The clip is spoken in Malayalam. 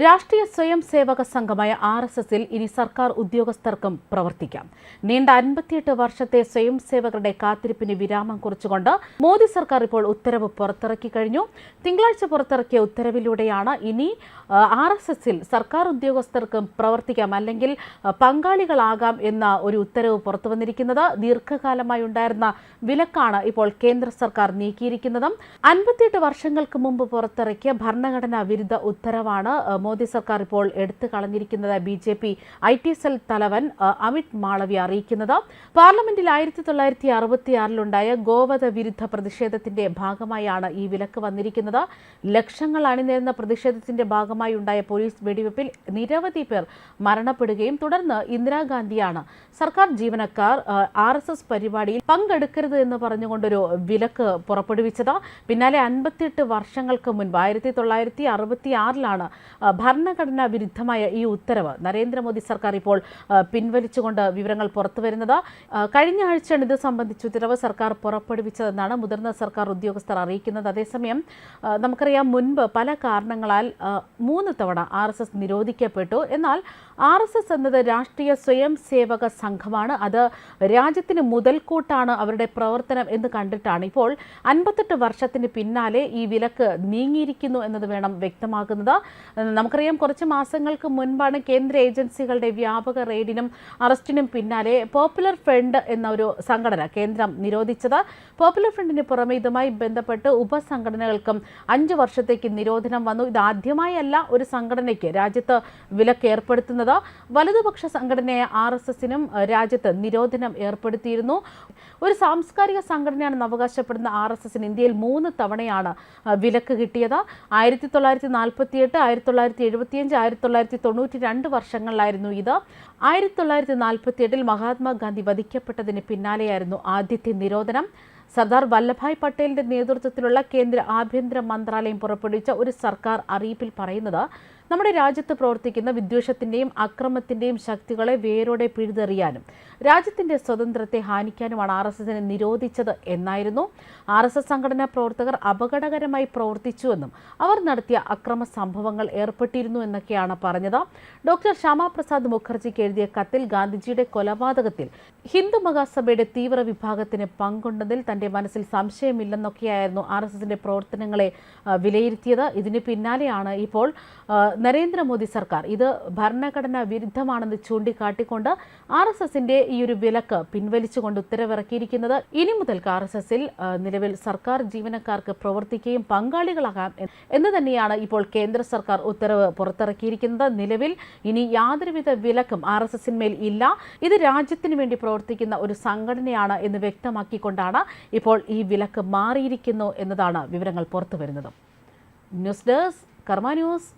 രാഷ്ട്രീയ സ്വയം സേവക സംഘമായ ആർ എസ് എസിൽ ഇനി സർക്കാർ ഉദ്യോഗസ്ഥർക്കും പ്രവർത്തിക്കാം. നീണ്ട അൻപത്തിയെട്ട് വർഷത്തെ സ്വയം സേവകരുടെ കാത്തിരിപ്പിന് വിരാമം കുറിച്ചുകൊണ്ട് മോദി സർക്കാർ ഇപ്പോൾ ഉത്തരവ് പുറത്തിറക്കി കഴിഞ്ഞു. തിങ്കളാഴ്ച പുറത്തിറക്കിയ ഉത്തരവിലൂടെയാണ് ഇനി ആർ എസ് എസിൽ സർക്കാർ ഉദ്യോഗസ്ഥർക്കും പ്രവർത്തിക്കാം അല്ലെങ്കിൽ പങ്കാളികളാകാം എന്ന ഒരു ഉത്തരവ് പുറത്തു വന്നിരിക്കുന്നത്. ദീർഘകാലമായി ഉണ്ടായിരുന്ന വിലക്കാണ് ഇപ്പോൾ കേന്ദ്ര സർക്കാർ നീക്കിയിരിക്കുന്നത്. അൻപത്തിയെട്ട് വർഷങ്ങൾക്ക് മുമ്പ് പുറത്തിറക്കിയ ഭരണഘടനാ വിരുദ്ധ ഉത്തരവാണ് മോദി സർക്കാർ ഇപ്പോൾ എടുത്തു കളഞ്ഞിരിക്കുന്നത് B J P. I T cell തലവൻ അമിത് മാളവ്യ അറിയിക്കുന്നത്. പാർലമെന്റിൽ ആയിരത്തി തൊള്ളായിരത്തി അറുപത്തിയാറിലുണ്ടായ ഗോവധ വിരുദ്ധ പ്രതിഷേധത്തിന്റെ ഭാഗമായാണ് ഈ വിലക്ക് വന്നിരിക്കുന്നത്. ലക്ഷങ്ങൾ അണിനിരുന്ന പ്രതിഷേധത്തിന്റെ ഭാഗമായി ഉണ്ടായ പോലീസ് വെടിവെപ്പിൽ നിരവധി പേർ മരണപ്പെടുകയും തുടർന്ന് ഇന്ദിരാഗാന്ധിയാണ് സർക്കാർ ജീവനക്കാർ ആർ എസ് എസ് പരിപാടിയിൽ പങ്കെടുക്കരുത് എന്ന് പറഞ്ഞുകൊണ്ടൊരു വിലക്ക് പുറപ്പെടുവിച്ചത്. പിന്നാലെ അൻപത്തിയെട്ട് വർഷങ്ങൾക്ക് മുൻപ് ആയിരത്തി തൊള്ളായിരത്തി അറുപത്തി ആറിലാണ് ഭരണഘടനാ വിരുദ്ധമായ ഈ ഉത്തരവ് നരേന്ദ്രമോദി സർക്കാർ ഇപ്പോൾ പിൻവലിച്ചുകൊണ്ട് വിവരങ്ങൾ പുറത്തുവരുന്നത് കഴിഞ്ഞ ആഴ്ചയാണ് ഇത് സംബന്ധിച്ച് ഉത്തരവ് സർക്കാർ പുറപ്പെടുവിച്ചതെന്നാണ് മുതിർന്ന സർക്കാർ ഉദ്യോഗസ്ഥർ അറിയിക്കുന്നത്. അതേസമയം നമുക്കറിയാം മുൻപ് പല കാരണങ്ങളാൽ മൂന്ന് തവണ ആർ നിരോധിക്കപ്പെട്ടു. എന്നാൽ ആർ എസ് എസ് എന്നത് രാഷ്ട്രീയ സ്വയം സേവക സംഘമാണ്. അത് രാജ്യത്തിന് മുതൽക്കൂട്ടാണ് അവരുടെ പ്രവർത്തനം എന്ന് കണ്ടിട്ടാണ് ഇപ്പോൾ അൻപത്തെട്ട് വർഷത്തിന് പിന്നാലെ ഈ വിലക്ക് നീങ്ങിയിരിക്കുന്നു എന്നത് വേണം വ്യക്തമാക്കുന്നത്. നമുക്കറിയാം കുറച്ച് മാസങ്ങൾക്ക് മുൻപാണ് കേന്ദ്ര ഏജൻസികളുടെ വ്യാപക റെയ്ഡിനും അറസ്റ്റിനും പിന്നാലെ പോപ്പുലർ ഫ്രണ്ട് എന്ന ഒരു സംഘടന കേന്ദ്രം നിരോധിച്ചത്. പോപ്പുലർ ഫ്രണ്ടിന് പുറമെ ഇതുമായി ബന്ധപ്പെട്ട് ഉപസംഘടനകൾക്കും അഞ്ച് വർഷത്തേക്ക് നിരോധനം വന്നു. ഇത് ആദ്യമായല്ല ഒരു സംഘടനയ്ക്ക് രാജ്യത്ത് വിലക്ക് ഏർപ്പെടുത്തുന്നത്. വലതുപക്ഷ സംഘടനയായ ആർ എസ് എസിനും രാജ്യത്ത് നിരോധനം ഏർപ്പെടുത്തിയിരുന്നു. ഒരു സാംസ്കാരിക സംഘടനയാണെന്ന് അവകാശപ്പെടുന്ന ആർ എസ് എസിന് ഇന്ത്യയിൽ മൂന്ന് തവണയാണ് വിലക്ക് കിട്ടിയത്. ആയിരത്തി തൊള്ളായിരത്തി നാൽപ്പത്തി എട്ട് ആയിരത്തി തൊള്ളായിരത്തി എഴുപത്തിയഞ്ച് ആയിരത്തി തൊള്ളായിരത്തി തൊണ്ണൂറ്റി രണ്ട് വർഷങ്ങളിലായിരുന്നു ഇത്. ആയിരത്തി തൊള്ളായിരത്തി നാൽപ്പത്തി എട്ടിൽ മഹാത്മാഗാന്ധി വധിക്കപ്പെട്ടതിന് പിന്നാലെയായിരുന്നു ആദ്യത്തെ നിരോധനം. സർദാർ വല്ലഭായ് പട്ടേലിന്റെ നേതൃത്വത്തിലുള്ള കേന്ദ്ര ആഭ്യന്തര മന്ത്രാലയം പുറപ്പെടുവിച്ച ഒരു സർക്കാർ അറിയിപ്പിൽ പറയുന്നത് നമ്മുടെ രാജ്യത്ത് പ്രവർത്തിക്കുന്ന വിദ്വേഷത്തിന്റെയും അക്രമത്തിന്റെയും ശക്തികളെ വേരോടെ പിഴുതെറിയാനും രാജ്യത്തിന്റെ സ്വതന്ത്രത്തെ ഹാനിക്കാനുമാണ് ആർ എസ് എസിനെ നിരോധിച്ചത് എന്നായിരുന്നു. ആർ എസ് എസ് സംഘടനാ പ്രവർത്തകർ അപകടകരമായി പ്രവർത്തിച്ചുവെന്നും അവർ നടത്തിയ അക്രമ സംഭവങ്ങൾ ഏർപ്പെട്ടിരുന്നു എന്നൊക്കെയാണ് പറഞ്ഞത്. ഡോക്ടർ ശ്യാമാപ്രസാദ് മുഖർജിക്ക് എഴുതിയ കത്തിൽ ഗാന്ധിജിയുടെ കൊലപാതകത്തിൽ ഹിന്ദു മഹാസഭയുടെ തീവ്ര വിഭാഗത്തിന് പങ്കുണ്ടെന്നതിൽ തന്റെ മനസ്സിൽ സംശയമില്ലെന്നൊക്കെയായിരുന്നു ആർ എസ് എസിന്റെ പ്രവർത്തനങ്ങളെ വിലയിരുത്തിയത്. ഇതിന് പിന്നാലെയാണ് ഇപ്പോൾ നരേന്ദ്രമോദി സർക്കാർ ഇത് ഭരണഘടനാ വിരുദ്ധമാണെന്ന് ചൂണ്ടിക്കാട്ടിക്കൊണ്ട് ആർ എസ് എസിന്റെ ഈ ഒരു വിലക്ക് പിൻവലിച്ചുകൊണ്ട് ഉത്തരവിറക്കിയിരിക്കുന്നത്. ഇനി മുതൽ ആർ എസ് എസിൽ നിലവിൽ സർക്കാർ ജീവനക്കാർക്ക് പ്രവർത്തിക്കുകയും പങ്കാളികളാകാം എന്ന് തന്നെയാണ് ഇപ്പോൾ കേന്ദ്ര സർക്കാർ ഉത്തരവ് പുറത്തിറക്കിയിരിക്കുന്നത്. നിലവിൽ ഇനി യാതൊരുവിധ വിലക്കും ആർ എസ് എസിന്മേൽ ഇല്ല. ഇത് രാജ്യത്തിന് വേണ്ടി പ്രവർത്തിക്കുന്ന ഒരു സംഘടനയാണ് എന്ന് വ്യക്തമാക്കിക്കൊണ്ടാണ് ഇപ്പോൾ ഈ വിലക്ക് മാറിയിരിക്കുന്നു എന്നതാണ് വിവരങ്ങൾ പുറത്തുവരുന്നത്. News desk Karma news.